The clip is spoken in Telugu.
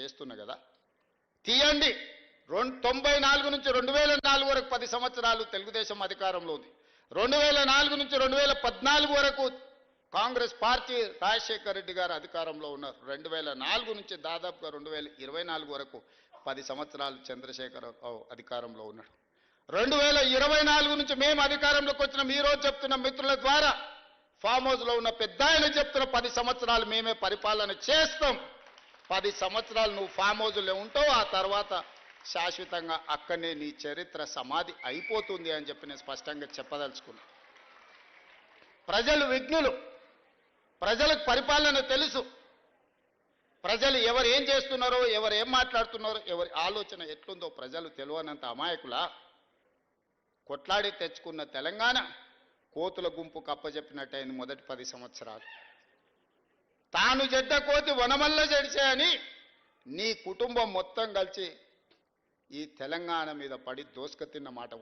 చేస్తున్నా కదా? తీయండి. రెండు తొంభై నాలుగు నుంచి రెండు వేల నాలుగు వరకు పది సంవత్సరాలు తెలుగుదేశం అధికారంలో ఉంది. రెండు వేల నాలుగు నుంచి రెండు వేల పద్నాలుగు వరకు కాంగ్రెస్ పార్టీ రాజశేఖర రెడ్డి గారు అధికారంలో ఉన్నారు. రెండు వేల నాలుగు నుంచి దాదాపుగా రెండు వేల ఇరవై నాలుగు వరకు పది సంవత్సరాలు చంద్రశేఖర అధికారంలో ఉన్నాడు. రెండు వేల ఇరవై నాలుగు నుంచి మేము అధికారంలోకి వచ్చిన. మీరోజు చెప్తున్న మిత్రుల ద్వారా ఫామ్ హౌస్లో ఉన్న పెద్ద ఆయన చెప్తున్న పది సంవత్సరాలు మేమే పరిపాలన చేస్తాం. పది సంవత్సరాలు నువ్వు ఫామ్ హౌజ్లో ఉంటావు ఆ తర్వాత శాశ్వతంగా అక్కడనే నీ చరిత్ర సమాధి అయిపోతుంది అని చెప్పి నేను స్పష్టంగా చెప్పదలుచుకున్నా. ప్రజలు విఘ్నులు. ప్రజలకు పరిపాలన తెలుసు. ప్రజలు ఎవరు ఏం చేస్తున్నారో ఎవరు ఏం మాట్లాడుతున్నారో ఎవరి ఆలోచన ఎట్లుందో ప్రజలు తెలియనంత అమాయకులా? కొట్లాడి తెచ్చుకున్న తెలంగాణ కోతుల గుంపు కప్పచెప్పినట్టయింది మొదటి పది సంవత్సరాలు. తాను చెడ్డ కోతి వనమల్ల చెడిచే అని నీ కుటుంబం మొత్తం కలిసి ఈ తెలంగాణ మీద పడి దోసుక తిన్న మాట